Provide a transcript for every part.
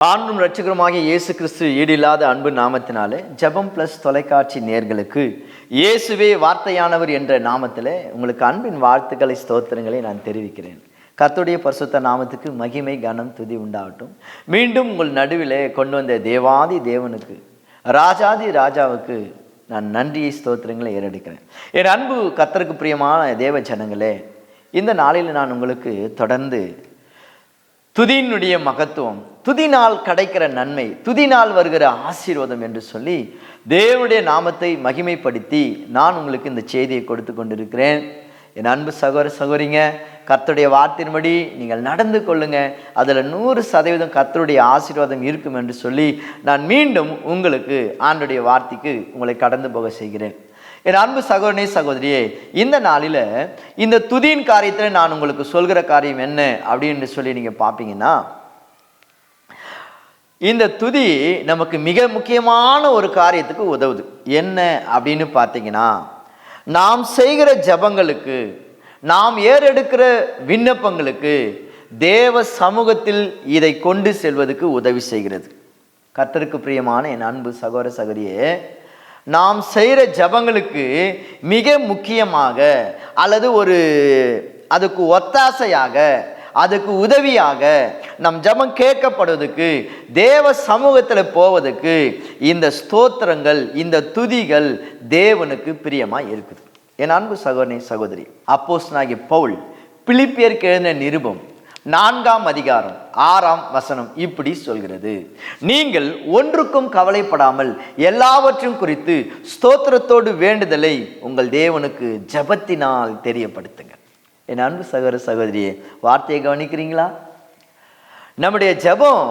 ஆண்டும் ரட்சகருமாகிய இயேசு கிறிஸ்து ஈடில்லாத அன்பு நாமத்தினாலே ஜெபம் பிளஸ் தொலைக்காட்சி நேர்களுக்கு இயேசுவே வார்த்தையானவர் என்ற நாமத்தில் உங்களுக்கு அன்பின் வாழ்த்துக்களை ஸ்தோத்திரங்களை நான் தெரிவிக்கிறேன். கத்துடைய பரிசுத்த நாமத்துக்கு மகிமை கனம் துதி உண்டாகட்டும். மீண்டும் உங்கள் நடுவிலே கொண்டு வந்த தேவாதி தேவனுக்கு ராஜாதி ராஜாவுக்கு நான் நன்றியை ஸ்தோத்திரங்களை ஏறெடுக்கிறேன். என் அன்பு கத்தருக்கு பிரியமான தேவ ஜனங்களே இந்த நாளில் நான் உங்களுக்கு தொடர்ந்து துதியினுடைய மகத்துவம் துதினால் கிடைக்கிற நன்மை துதினால் வருகிற ஆசீர்வாதம் என்று சொல்லி தேவனுடைய நாமத்தை மகிமைப்படுத்தி நான் உங்களுக்கு இந்த செய்தியை கொடுத்து கொண்டிருக்கிறேன். என் அன்பு சகோதர சகோரிங்க கர்த்தருடைய வார்த்தையின்படி நீங்கள் நடந்து கொள்ளுங்க. அதில் நூறு சதவீதம் கர்த்தருடைய ஆசீர்வாதம் இருக்கும் என்று சொல்லி நான் மீண்டும் உங்களுக்கு ஆண்டுடைய வார்த்தைக்கு உங்களை கடந்து போக செய்கிறேன். என் அன்பு சகோதரனே சகோதரியே இந்த நாளில் இந்த துதியின் காரியத்தில் நான் உங்களுக்கு சொல்கிற காரியம் என்ன அப்படின்னு சொல்லி நீங்கள் பார்ப்பீங்கன்னா இந்த துதி நமக்கு மிக முக்கியமான ஒரு காரியத்துக்கு உதவுது. என்ன அப்படின்னு பார்த்தீங்கன்னா நாம் செய்கிற ஜபங்களுக்கு நாம் ஏறெடுக்கிற விண்ணப்பங்களுக்கு தேவ சமூகத்தில் இதை கொண்டு செல்வதற்கு உதவி செய்கிறது. கர்த்தருக்கு பிரியமான என் அன்பு சகோதர சகோதரியே நாம் செய்கிற ஜபங்களுக்கு மிக முக்கியமாக அல்லது ஒரு அதுக்கு ஒத்தாசையாக அதுக்கு உதவியாக நம் ஜபம் கேட்கப்படுவதற்கு தேவ சமூகத்தில் போவதற்கு இந்த ஸ்தோத்திரங்கள் இந்த துதிகள் தேவனுக்கு பிரியமாக இருக்குது. என் அன்பு சகோதரி சகோதரி அப்போஸ் பவுல் பிலிப்பியருக்கு எழுதின நிருபம் நான்காம் அதிகாரம் ஆறாம் வசனம் இப்படி சொல்கிறது. நீங்கள் ஒன்றுக்கும் கவலைப்படாமல் எல்லாவற்றும் குறித்து ஸ்தோத்திரத்தோடு வேண்டுதலை உங்கள் தேவனுக்கு ஜபத்தினால் தெரியப்படுத்துங்க. என் அன்பு சகோதர சகோதரியே வார்த்தையை கவனிக்கிறீங்களா? நம்முடைய ஜெபம்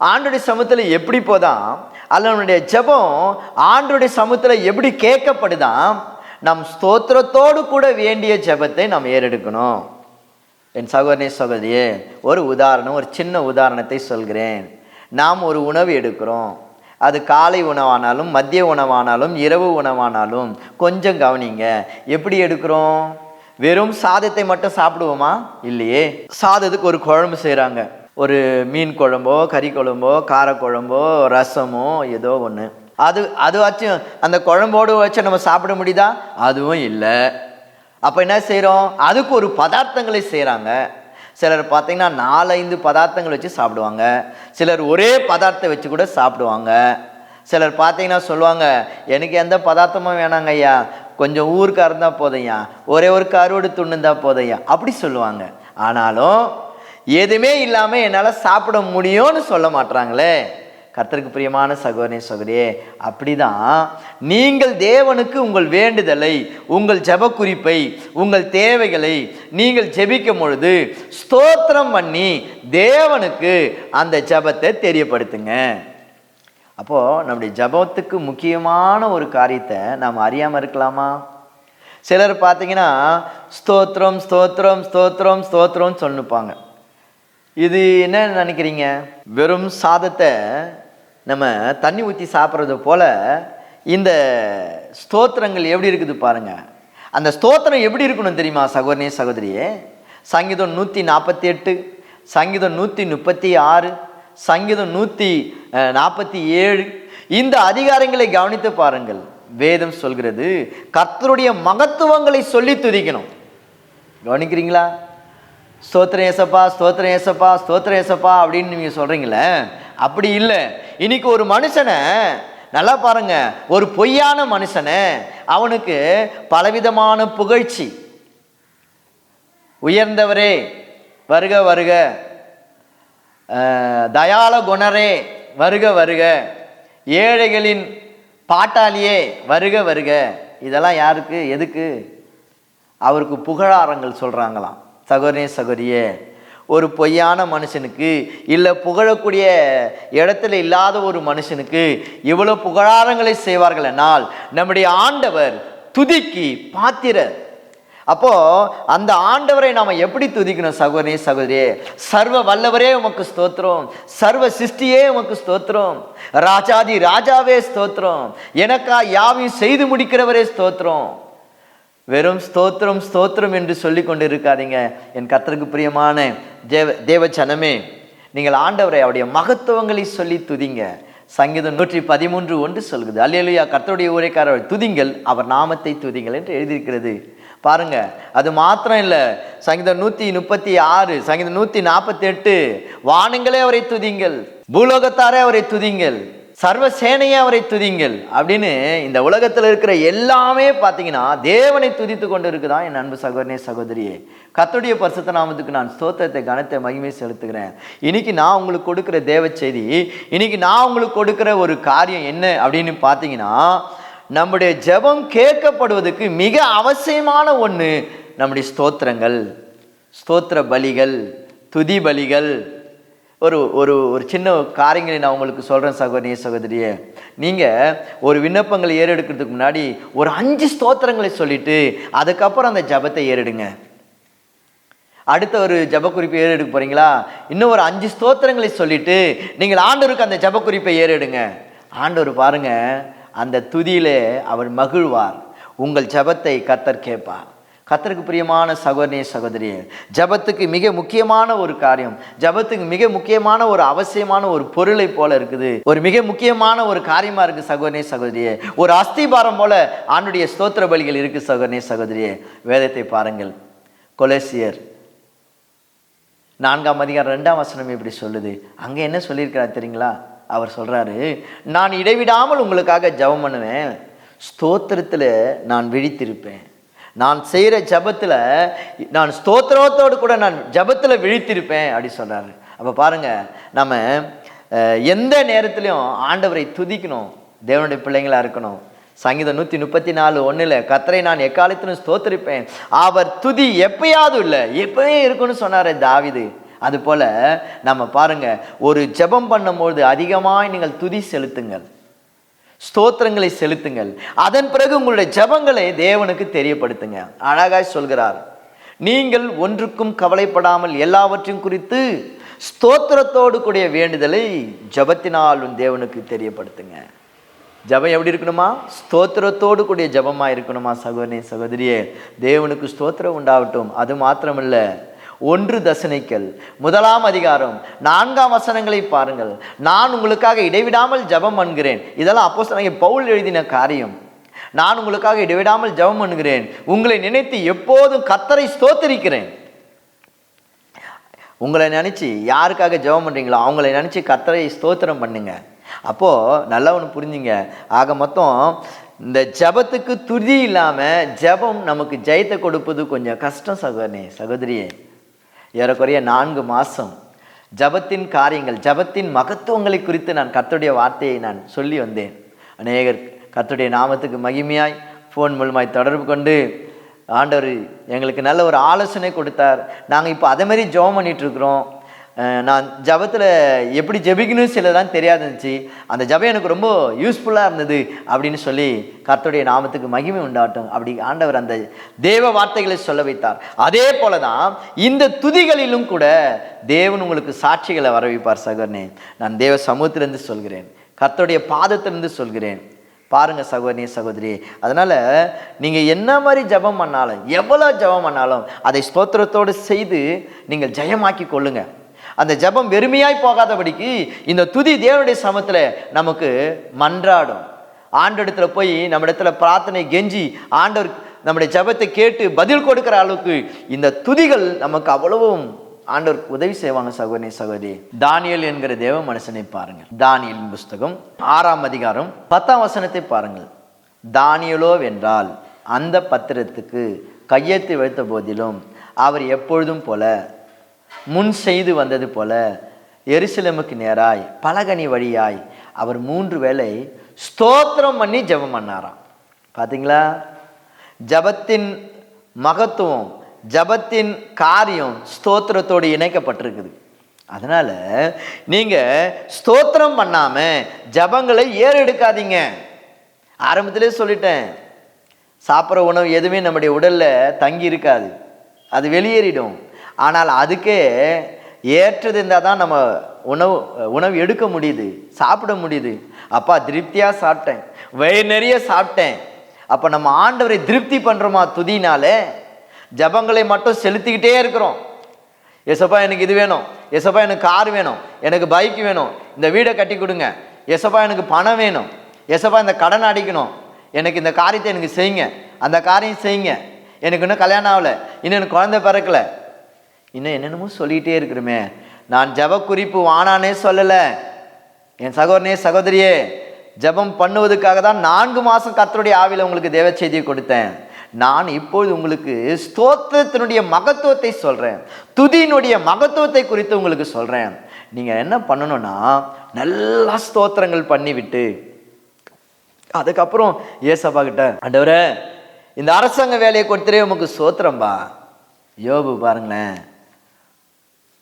ஆண்டுடைய சமூகத்தில் எப்படி போதாம்? அல்ல நம்முடைய ஜெபம் ஆண்டுடைய சமூகத்தில் எப்படி கேட்கப்படுதாம்? நம் ஸ்தோத்திரத்தோடு கூட வேண்டிய ஜெபத்தை நாம் ஏறெடுக்கணும். என் சகோதரனே சகோதரியே ஒரு உதாரணம் ஒரு சின்ன உதாரணத்தை சொல்கிறேன். நாம் ஒரு உணவு எடுக்கிறோம். அது காலை உணவானாலும் மதிய உணவானாலும் இரவு உணவானாலும் கொஞ்சம் கவனிங்க. எப்படி எடுக்கிறோம்? வெறும் சாதத்தை மட்டும் சாப்பிடுவோமா? இல்லையே. சாதத்துக்கு ஒரு குழம்பு செய்கிறாங்க ஒரு மீன் குழம்போ கறி குழம்போ காரக்குழம்போ ரசமோ ஏதோ ஒன்று அது அதுவாச்சும் அந்த குழம்போடு வச்சு நம்ம சாப்பிட முடியுதா? அதுவும் இல்லை. அப்போ என்ன செய்கிறோம் அதுக்கு ஒரு பதார்த்தங்களை செய்கிறாங்க சிலர் பார்த்தீங்கன்னா நாலஞ்சு பதார்த்தங்கள் வச்சு சாப்பிடுவாங்க. சிலர் ஒரே பதார்த்தம் வச்சு கூட சாப்பிடுவாங்க. சிலர் பார்த்தீங்கன்னா சொல்லுவாங்க எனக்கு எந்த பதார்த்தமும் வேணாங்க ஐயா. கொஞ்சம் ஊருக்கு இருந்தால் போதையா ஒரே ஒரு கருவடு துண்ணு இருந்தால் போதையா அப்படி சொல்லுவாங்க. ஆனாலும் எதுவுமே இல்லாமல் என்னால் சாப்பிட முடியும்னு சொல்ல மாட்றாங்களே. கர்த்தருக்கு பிரியமான சகோதரே சகோதரியே அப்படிதான். நீங்கள் தேவனுக்கு உங்கள் வேண்டுதலை உங்கள் ஜெப குறிப்பை உங்கள் தேவைகளை நீங்கள் ஜெபிக்கும் பொழுது ஸ்தோத்திரம் பண்ணி தேவனுக்கு அந்த ஜெபத்தை தெரியப்படுத்துங்க. அப்போது நம்முடைய ஜபத்துக்கு முக்கியமான ஒரு காரியத்தை நாம் அறியாமல் இருக்கலாமா? சிலர் பார்த்தீங்கன்னா ஸ்தோத்திரம் ஸ்தோத்திரம் ஸ்தோத்திரம் ஸ்தோத்திரம்னு சொல்லுப்பாங்க. இது என்ன நினைக்கிறீங்க? வெறும் சாதத்தை நம்ம தண்ணி ஊற்றி சாப்பிட்றது போல் இந்த ஸ்தோத்திரங்கள் எப்படி இருக்குது பாருங்கள் அந்த ஸ்தோத்திரம் எப்படி இருக்கணும் தெரியுமா சகோதரனே சகோதரியே? சங்கீதம் நூற்றி நாற்பத்தி எட்டு சங்கீதம் நூற்றி முப்பத்தி ஆறு சங்கீதம் நூற்றி நாற்பத்தி ஏழு இந்த அதிகாரங்களை கவனித்து பாருங்கள். வேதம் சொல்கிறது கர்த்தருடைய மகத்துவங்களை சொல்லி துதிக்கணும். கவனிக்கிறீங்களா? ஸ்தோத்திரம் ஏசப்பா ஸ்தோத்திரம் ஏசப்பா ஸ்தோத்திரம் ஏசப்பா அப்படின்னு நீங்கள் சொல்கிறீங்களே அப்படி இல்லை. இன்னைக்கு ஒரு மனுஷனை நல்லா பாருங்க ஒரு பொய்யான மனுஷனை அவனுக்கு பலவிதமான புகழ்ச்சி. உயர்ந்தவரே வருக வருக. தயால குணரே வருக வருக. ஏழைகளின் பாட்டாளியே வருக வருக. இதெல்லாம் யாருக்கு எதுக்கு? அவருக்கு புகழாரங்கள் சொல்கிறாங்களாம் சகோதரனே சகோதரியே ஒரு பொய்யான மனுஷனுக்கு இல்லை புகழக்கூடிய இடத்துல இல்லாத ஒரு மனுஷனுக்கு இவ்வளோ புகழாரங்களை செய்வார்கள் என்னால். நம்முடைய ஆண்டவர் துதிக்கு பாத்திரர். அப்போ அந்த ஆண்டவரை நாம் எப்படி துதிக்கணும் சகோதரனே சகோதரியே? சர்வ வல்லவரே உமக்கு ஸ்தோத்திரம். சர்வ சிருஷ்டியே உமக்கு ஸ்தோத்திரம். ராஜாதி ராஜாவே ஸ்தோத்திரம். எனக்கா யாவையும் செய்து முடிக்கிறவரே ஸ்தோத்திரம். வெறும் ஸ்தோத்திரம் ஸ்தோத்திரம் என்று சொல்லி கொண்டு இருக்காதீங்க என் கர்த்தருக்கு பிரியமான தேவ தேவச்சனமே நீங்கள் ஆண்டவரை அவருடைய மகத்துவங்களை சொல்லி துதிங்க. சங்கீதம் நூற்றி பதிமூன்று ஒன்று சொல்கிறது அல்லையா கர்த்தருடைய ஊரைக்காரர் துதிங்கள் அவர் நாமத்தை துதிங்கள் என்று எழுதியிருக்கிறது. பாருங்க அது மாத்திரம் இல்லை. சங்கீதம் நூற்றி முப்பத்தி ஆறு சங்கீதம் நூற்றி நாற்பத்தி எட்டு வானங்களே அவரை துதிங்கள் பூலோகத்தாரே அவரை துதிங்கள். சர்வ சேனையை அவரை துதிங்கள் அப்படின்னு இந்த உலகத்தில் இருக்கிற எல்லாமே பார்த்தீங்கன்னா தேவனை துதித்து கொண்டு இருக்குதான் என் அன்பு சகோதரனே சகோதரியே கத்துடைய பரிசுத்த நாமத்துக்கு நான் ஸ்தோத்திரத்தை கனத்தை மகிமை செலுத்துகிறேன். இன்னைக்கு நான் உங்களுக்கு கொடுக்குற தேவ செய்தி இன்னைக்கு நான் உங்களுக்கு கொடுக்குற ஒரு காரியம் என்ன அப்படின்னு பார்த்தீங்கன்னா நம்முடைய ஜெபம் கேட்கப்படுவதற்கு மிக அவசியமான ஒன்று நம்முடைய ஸ்தோத்திரங்கள் ஸ்தோத்திர பலிகள் துதி பலிகள் ஒரு ஒரு ஒரு சின்ன காரியங்களை நான் உங்களுக்கு சொல்கிறேன் சகோதரிய சகோதரியே. நீங்கள் ஒரு விண்ணப்பங்களை ஏறெடுக்கிறதுக்கு முன்னாடி ஒரு அஞ்சு ஸ்தோத்திரங்களை சொல்லிவிட்டு அதுக்கப்புறம் அந்த ஜபத்தை ஏறெடுங்க. அடுத்த ஒரு ஜப குறிப்பை ஏறெடுக்க போகிறீங்களா இன்னும் ஒரு அஞ்சு ஸ்தோத்திரங்களை சொல்லிவிட்டு நீங்கள் ஆண்டவருக்கு அந்த ஜப குறிப்பை ஏறெடுங்க. ஆண்டவர் பாருங்கள் அந்த துதியிலே அவர் மகிழ்வார். உங்கள் ஜபத்தை கத்தர் கேட்பார். கத்தருக்கு பிரியமான சகோதரே சகோதரியே ஜபத்துக்கு மிக முக்கியமான ஒரு காரியம் ஜபத்துக்கு மிக முக்கியமான ஒரு அவசியமான ஒரு பொருளை போல இருக்குது. ஒரு மிக முக்கியமான ஒரு காரியமா இருக்கு சகோதரே சகோதரியே. ஒரு அஸ்திபாரம் போல ஆண்டுடைய ஸ்தோத்திர பலிகள் இருக்கு சகோதரே சகோதரியே. வேதத்தை பாருங்கள். கொலேசியர் நான்காம் அதிகாரம் ரெண்டாம் வசனம் இப்படி சொல்லுது. அங்கே என்ன சொல்லியிருக்கிறார் தெரியுங்களா? அவர் சொல்கிறாரு நான் இடைவிடாமல் உங்களுக்காக ஜெபம் பண்ணுவேன். ஸ்தோத்திரத்தில் நான் விழித்திருப்பேன். நான் செய்கிற ஜபத்தில் நான் ஸ்தோத்திரத்தோடு கூட நான் ஜபத்தில் விழித்திருப்பேன் அப்படி சொல்கிறாரு அப்போ பாருங்கள் நம்ம எந்த நேரத்துலையும் ஆண்டவரை துதிக்கணும் தேவனுடைய பிள்ளைங்களா இருக்கணும். சங்கீதம் நூற்றி முப்பத்தி நாலு ஒன்றில் கத்தரை நான் எக்காலத்திலும் ஸ்தோத்திருப்பேன். அவர் துதி எப்பயாவது இல்லை எப்பவே இருக்குன்னு சொன்னார் தாவிது. அதுபோல் நம்ம பாருங்க ஒரு ஜெபம் பண்ணும்போது அதிகமாக நீங்கள் துதி செலுத்துங்கள். ஸ்தோத்திரங்களை செலுத்துங்கள். அதன் பிறகு உங்களுடைய ஜெபங்களை தேவனுக்கு தெரியப்படுத்துங்க. அழகாய் சொல்கிறார் நீங்கள் ஒன்றுக்கும் கவலைப்படாமல் எல்லாவற்றையும் குறித்து ஸ்தோத்திரத்தோடு கூடிய வேண்டுதலை ஜெபத்தினால் உன் தேவனுக்கு தெரியப்படுத்துங்க. ஜெபம் எப்படி இருக்கணுமா? ஸ்தோத்திரத்தோடு கூடிய ஜபமாக இருக்கணுமா சகோதரி சகோதரியே? தேவனுக்கு ஸ்தோத்திரம் உண்டாகட்டும். அது மாத்திரமில்லை ஒன்று தசனைக்கல். முதலாம் அதிகாரம் நான்காம் வசனங்களை பாருங்கள். நான் உங்களுக்காக இடைவிடாமல் ஜெபம் பண்ணுகிறேன். இதெல்லாம் அப்போ பவுல் எழுதின காரியம். நான் உங்களுக்காக இடைவிடாமல் ஜெபம் பண்ணுகிறேன். உங்களை நினைத்து எப்போதும் கத்தரை ஸ்தோத்தரிக்கிறேன். உங்களை நினச்சி யாருக்காக ஜெபம் பண்ணுறீங்களோ அவங்களை நினச்சி கத்தரை ஸ்தோத்திரம் பண்ணுங்க. அப்போது நல்லா ஒன்று புரிஞ்சுங்க. ஆக மொத்தம் இந்த ஜெபத்துக்கு துதி இல்லாமல் ஜெபம் நமக்கு ஜெயத்தை கொடுப்பது கொஞ்சம் கஷ்டம் சகோதரனே சகோதரியே. ஏறக்குறைய நான்கு மாதம் ஜபத்தின் காரியங்கள் ஜபத்தின் மகத்துவங்களை குறித்து நான் கர்த்தருடைய வார்த்தையை நான் சொல்லி வந்தேன். அநேகர் கர்த்தருடைய நாமத்துக்கு மகிமையாய் ஃபோன் மூலமாய் தொடர்பு கொண்டு ஆண்டவர் எங்களுக்கு நல்ல ஒரு ஆலோசனை கொடுத்தார். நாங்கள் இப்போ அதே மாதிரி ஜெபம் பண்ணிகிட்ருக்குறோம் நான் ஜபத்தில் எப்படி ஜெபிக்கணும் சிலதான் தெரியாது இருந்துச்சு. அந்த ஜபம் எனக்கு ரொம்ப யூஸ்ஃபுல்லாக இருந்தது அப்படின்னு சொல்லி கர்த்தருடைய நாமத்துக்கு மகிமை உண்டாட்டும் அப்படி ஆண்டவர் அந்த தேவ வார்த்தைகளை சொல்ல வைத்தார். அதே போல தான் இந்த துதிகளிலும் கூட தேவன் உங்களுக்கு சாட்சிகளை வர வைப்பார் சகோதரனே. நான் தேவ சமூகத்திலிருந்து சொல்கிறேன். கர்த்தருடைய பாதத்திலிருந்து சொல்கிறேன். பாருங்க சகோதரி சகோதரி அதனால் நீங்கள் என்ன மாதிரி ஜெபம் பண்ணாலும் எவ்வளோ ஜெபம் பண்ணாலும் அதை ஸ்தோத்திரத்தோடு செய்து நீங்கள் ஜெயமாக்கி கொள்ளுங்கள் அந்த ஜெபம் வெறுமையாய் போகாதபடிக்கு இந்த துதி தேவனுடைய சமத்தில் நமக்கு மன்றாடும். ஆண்டஇடத்துல போய் நம்ம இடத்துல பிரார்த்தனை கெஞ்சி ஆண்டவர் நம்முடைய ஜெபத்தை கேட்டு பதில் கொடுக்கிற அளவுக்கு இந்த துதிகள் நமக்கு அவ்வளவும் ஆண்டவர் உதவி செய்வாங்க சகோதரி சகோதரி. தானியல் என்கிற தேவ மனுஷனை பாருங்கள். தானியலின் புஸ்தகம் ஆறாம் அதிகாரம் பத்தாம் வசனத்தை பாருங்கள். தானியலோ வென்றால் அந்த பத்திரத்துக்கு கையெழுத்து வைத்த போதிலும் அவர் எப்பொழுதும் போல முன் செய்து வந்தது போல எருசலேமுக்கு நேராய் பலகனி வழியாய் அவர் மூன்று வேளை ஸ்தோத்திரம் பண்ணி ஜெபம் பண்ணாராம். பார்த்தீங்களா ஜபத்தின் மகத்துவம் ஜபத்தின் காரியம் ஸ்தோத்திரத்தோடு இணைக்கப்பட்டிருக்குது. அதனால் நீங்கள் ஸ்தோத்திரம் பண்ணாமல் ஜபங்களை ஏறெடுக்காதீங்க. ஆரம்பத்திலே சொல்லிட்டேன் சாப்பிட்ற உணவு எதுவுமே நம்முடைய உடல்ல தங்கி இருக்காது. அது வெளியேறிடும். ஆனால் அதுக்கே ஏற்றது இருந்தால் தான் நம்ம உணவு உணவு எடுக்க முடியுது சாப்பிட முடியுது. அப்பா திருப்தியாக சாப்பிட்டேன். வயிறு நிறைய சாப்பிட்டேன். அப்போ நம்ம ஆண்டவரை திருப்தி பண்ணுறோமா துதினாலே? ஜபங்களை மட்டும் செலுத்திக்கிட்டே இருக்கிறோம். எசப்பா எனக்கு இது வேணும். எசப்பா எனக்கு கார் வேணும். எனக்கு பைக் வேணும். இந்த வீடை கட்டி கொடுங்க. எசப்பா எனக்கு பணம் வேணும். எசப்பா இந்த கடன் அடிக்கணும். எனக்கு இந்த காரியத்தை எனக்கு செய்யுங்க. அந்த காரியம் செய்யுங்க. எனக்கு இன்னும் கல்யாணம் ஆகலை. இன்னும் எனக்கு குழந்தை பிறக்கல. இன்னும் என்னென்னமோ சொல்லிகிட்டே இருக்கிறோமே. நான் ஜெப குறிப்பு வானானே சொல்லலை. என் சகோதரனே சகோதரியே ஜெபம் பண்ணுவதற்காக தான் நான்கு மாதம் கத்தருடைய ஆவியில் உங்களுக்கு தேவ செய்தியை கொடுத்தேன். நான் இப்பொழுது உங்களுக்கு ஸ்தோத்திரத்தினுடைய மகத்துவத்தை சொல்கிறேன் துதியினுடைய மகத்துவத்தை குறித்து உங்களுக்கு சொல்கிறேன் நீங்கள் என்ன பண்ணணும்னா நல்லா ஸ்தோத்திரங்கள் பண்ணிவிட்டு அதுக்கப்புறம் ஏசப்பா கிட்ட ஆண்டவரே இந்த அரசாங்க வேலையை கொடுத்துட்டே உமக்கு சோத்திரம்பா யோபு பாருங்களேன்.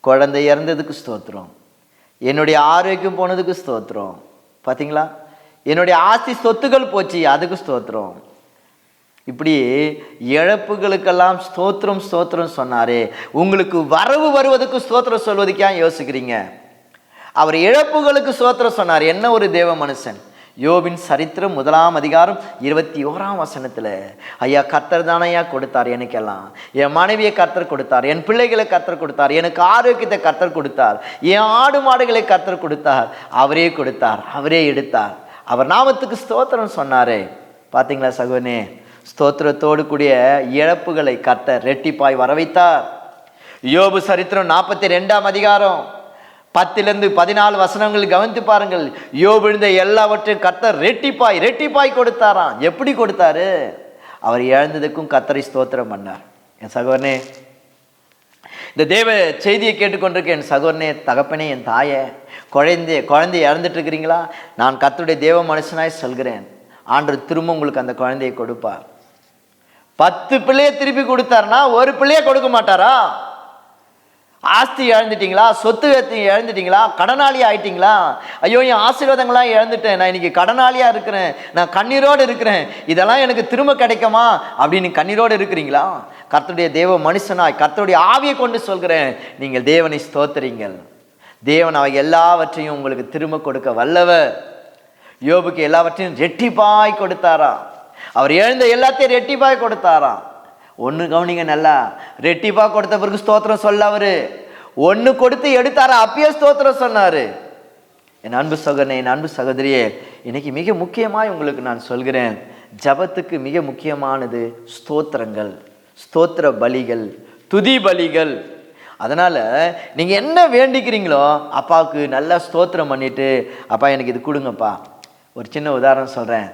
குழந்தை இறந்ததுக்கு ஸ்தோத்திரம். என்னுடைய ஆரோக்கியம் போனதுக்கு ஸ்தோத்திரம். பார்த்தீங்களா என்னுடைய ஆஸ்தி சொத்துக்கள் போச்சு அதுக்கு ஸ்தோத்திரம். இப்படி இழப்புகளுக்கெல்லாம் ஸ்தோத்திரம் ஸ்தோத்திரம் சொன்னாரே. உங்களுக்கு வரவு வருவதற்கு ஸ்தோத்திரம் சொல்வதுக்கு ஏன் யோசிக்கிறீங்க? அவர் இழப்புகளுக்கு ஸ்தோத்திரம் சொன்னார். என்ன ஒரு தேவ மனுஷன்? யோபின் சரித்திரம் முதலாம் அதிகாரம் இருபத்தி ஓராம் வசனத்தில் ஐயா கர்த்தர் தானையா கொடுத்தார் எனக்கெல்லாம். என் மனைவியை கர்த்தர் கொடுத்தார் என் பிள்ளைகளை கர்த்தர் கொடுத்தார் எனக்கு ஆரோக்கியத்தை கர்த்தர் கொடுத்தார் என் ஆடு மாடுகளை கர்த்தர் கொடுத்தார் அவரே கொடுத்தார் அவரே எடுத்தார். அவர் நாமத்துக்கு ஸ்தோத்திரம் சொன்னாரே. பார்த்தீங்களா சகோனே ஸ்தோத்திரத்தோடு கூடிய இழப்புகளை கர்த்தர் ரெட்டிப்பாய் வரவைத்தார். யோபு சரித்திரம் நாற்பத்தி ரெண்டாம் அதிகாரம். பத்திலிருந்து பதினாலு வசனங்கள் கவனித்து பாருங்கள். யோ விழுந்த எல்லாவற்றையும் கத்தர் ரெட்டிப்பாய் ரெட்டிப்பாய் கொடுத்தாராம். எப்படி கொடுத்தாரு? அவர் இழந்ததுக்கும் கத்தரை ஸ்தோத்திரம் பண்ணார். என் சகோதரனே இந்த தேவ செய்தியை கேட்டுக்கொண்டிருக்க என் சகோதரனே தகப்பனே என் தாயே குழந்தைய குழந்தைய இறந்துட்டு இருக்கிறீங்களா? நான் கத்தருடைய தேவ மனுஷனாய் சொல்கிறேன். ஆண்டு திரும்ப உங்களுக்கு அந்த குழந்தையை கொடுப்பார். பத்து பிள்ளையை திருப்பி கொடுத்தாருன்னா ஒரு பிள்ளையை கொடுக்க மாட்டாரா? ஆஸ்தி இழந்துட்டீங்களா? சொத்து இழந்துட்டீங்களா? கடனாளி ஆயிட்டீங்களா? ஐயோ என் ஆசீர்வாதங்களாம் இழந்துட்டேன். நான் இன்னைக்கு கடனாளியாக இருக்கிறேன். நான் கண்ணீரோடு இருக்கிறேன். இதெல்லாம் எனக்கு திரும்ப கிடைக்குமா? அப்படின்னு கண்ணீரோடு இருக்கிறீங்களா? கர்த்தருடைய தேவ மனுஷனாய் கர்த்தருடைய ஆவியை கொண்டு சொல்கிறேன். நீங்கள் தேவனை ஸ்தோத்துறீங்கள் தேவன் அவை எல்லாவற்றையும் உங்களுக்கு திரும்ப கொடுக்க வல்லவர். யோபுக்கு எல்லாவற்றையும் ரெட்டிப்பாய் கொடுத்தாராம் அவர் எழுந்த எல்லாத்தையும் ரெட்டிப்பாய் கொடுத்தாராம் ஒன்று கவனிங்க நல்லா. ரெட்டிப்பாக கொடுத்த பிறகு ஸ்தோத்திரம் சொல்ல அவர். ஒன்று கொடுத்து எடுத்தார் அப்பயே ஸ்தோத்திரம் சொன்னார். என் அன்பு சகோதரனே என் அன்பு சகோதரியே இன்னைக்கு மிக முக்கியமாக உங்களுக்கு நான் சொல்கிறேன். ஜபத்துக்கு மிக முக்கியமானது ஸ்தோத்திரங்கள் ஸ்தோத்திர பலிகள் துதி பலிகள். அதனால் நீங்கள் என்ன வேண்டிக்கிறீங்களோ அப்பாவுக்கு நல்லா ஸ்தோத்திரம் பண்ணிவிட்டு அப்பா எனக்கு இது கொடுங்கப்பா. ஒரு சின்ன உதாரணம் சொல்கிறேன்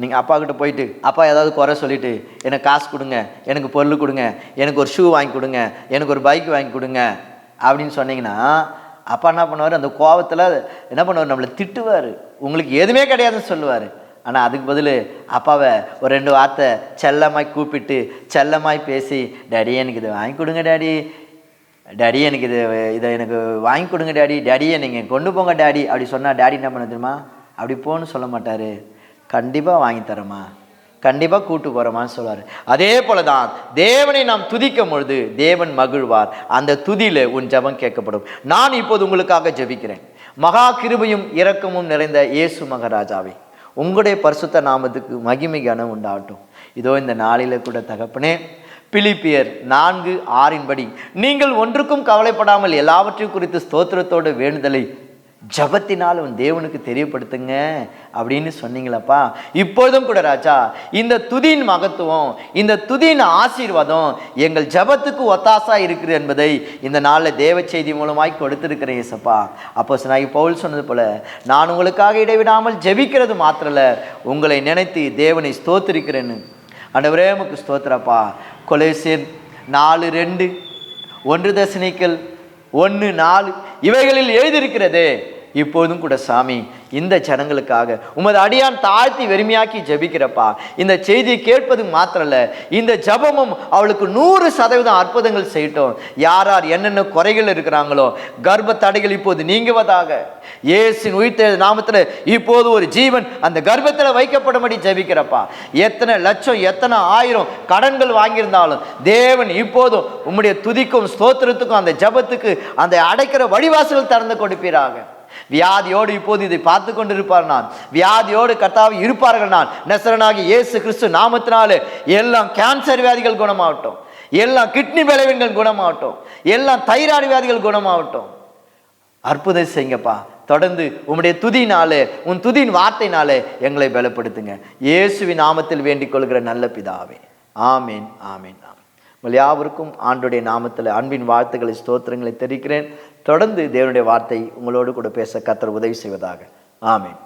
நீங்கள் அப்பா கிட்ட போயிட்டு அப்பா ஏதாவது குறை சொல்லிவிட்டு எனக்கு காசு கொடுங்க எனக்கு பொருள் கொடுங்க எனக்கு ஒரு ஷூ வாங்கி கொடுங்க எனக்கு ஒரு பைக் வாங்கி கொடுங்க அப்படின்னு சொன்னீங்கன்னா அப்பா என்ன பண்ணுவார்? அந்த கோபத்தில் என்ன பண்ணுவார்? நம்மளை திட்டுவார். உங்களுக்கு எதுவுமே கிடையாதுன்னு சொல்லுவார். ஆனால் அதுக்கு பதில் அப்பாவை ஒரு ரெண்டு வார்த்தை செல்லமாய் கூப்பிட்டு செல்லமாய் பேசி டேடி எனக்கு இது வாங்கி கொடுங்க டேடி. டேடி எனக்கு இது இதை எனக்கு வாங்கி கொடுங்க டேடி. டேடியை நீங்கள் கொண்டு போங்க டேடி. அப்படி சொன்னால் டேடி என்ன பண்ண தெரியுமா? அப்படி போன்னு சொல்ல மாட்டார். கண்டிப்பாக வாங்கி தரமா கண்டிப்பாக கூட்டு போகிறோமான்னு சொல்லுவார். அதே போல தான் தேவனை நாம் துதிக்கும் பொழுது தேவன் மகிழ்வார். அந்த துதியில் உன் ஜெபம் கேட்கப்படும். நான் இப்போது உங்களுக்காக ஜெபிக்கிறேன். மகா கிருபையும் இரக்கமும் நிறைந்த இயேசு மகராஜாவை உங்களுடைய பரிசுத்த நாமத்துக்கு மகிமை கனம் உண்டாகட்டும். இதோ இந்த நாளில் கூட தகப்பனே பிலிப்பியர் நான்கு ஆறின்படி நீங்கள் ஒன்றுக்கும் கவலைப்படாமல் எல்லாவற்றையும் குறித்து ஸ்தோத்திரத்தோட வேண்டுதலை ஜபத்தினால் உன் தேவனுக்கு தெரியப்படுத்துங்க அப்படின்னு சொன்னீங்களப்பா. இப்பொழுதும் கூட ராஜா இந்த துதியின் மகத்துவம் இந்த துதியின் ஆசீர்வாதம் எங்கள் ஜபத்துக்கு ஒத்தாசா இருக்குது என்பதை இந்த நாளில் தேவ செய்தி மூலமாய் கொடுத்திருக்கிறேன் இயேசப்பா. அப்போ நாகி பவுல் சொன்னது போல நான் உங்களுக்காக இடைவிடாமல் ஜெபிக்கிறது மாத்திரல உங்களை நினைத்து தேவனை ஸ்தோத்திருக்கிறேன்னு. ஆண்டவரே உமக்கு ஸ்தோத்திரப்பா. கொலேசியர் நாலு ரெண்டு ஒன்று தசனிக்கல் ஒன்று நாலு இவைகளில் எழுதியிருக்கிறதே இப்போதும் கூட சாமி இந்த ஜனங்களுக்காக உமது அடியான் தாழ்த்தி வெறுமையாக்கி ஜெபிக்கிறப்பா. இந்த செய்தியை கேட்பது மாத்திரல்ல இந்த ஜெபமும் அவளுக்கு நூறு சதவீதம் அற்புதங்கள் செய்யட்டும். யார் யார் என்னென்ன குறைகள் இருக்கிறாங்களோ கர்ப்ப தடைகள் இப்போது நீங்குவதாக. இயேசின் உயிர்த்த நாமத்தில் இப்போது ஒரு ஜீவன் அந்த கர்ப்பத்தில் வைக்கப்படும்படி ஜெபிக்கிறப்பா. எத்தனை லட்சம் எத்தனை ஆயிரம் கடன்கள் வாங்கியிருந்தாலும் தேவன் இப்போதும் உம்முடைய துதிக்கும் ஸ்தோத்திரத்துக்கும் அந்த ஜெபத்துக்கு அந்த அடைக்கிற வழிவாசல் திறந்து கொடுப்பீராக. வியாதியோடு இப்போது இதை பார்த்து கொண்டிருப்பார் நான். வியாதியோடு கர்த்தாவை இருப்பார்கள் நான். நெசரனாகி இயேசு கிறிஸ்து நாமத்தினாலே எல்லாம் கேன்சர் வியாதிகள் குணமாகட்டும். எல்லாம் கிட்னி விளைவுகள் குணமாகட்டும். எல்லாம் தைராய்டு வியாதிகள் குணமாகட்டும். அற்புதம் செய்யுங்கப்பா. தொடர்ந்து உம்முடைய துதினாலே உன் துதியின் வார்த்தைனாலே எங்களை பலப்படுத்துங்க. இயேசுவின் நாமத்தில் வேண்டிக் கொள்கிற நல்ல பிதாவே. ஆமீன் ஆமீன் ஆமீன். உங்கள் யாவருக்கும் ஆண்டுடைய நாமத்தில் அன்பின் வாழ்த்துக்களை ஸ்தோத்திரங்களை தெரிவிக்கிறேன். தொடர்ந்து தேவனுடைய வார்த்தை உங்களோடு கூட பேச கத்தர் உதவி செய்வதாக. ஆமீன்.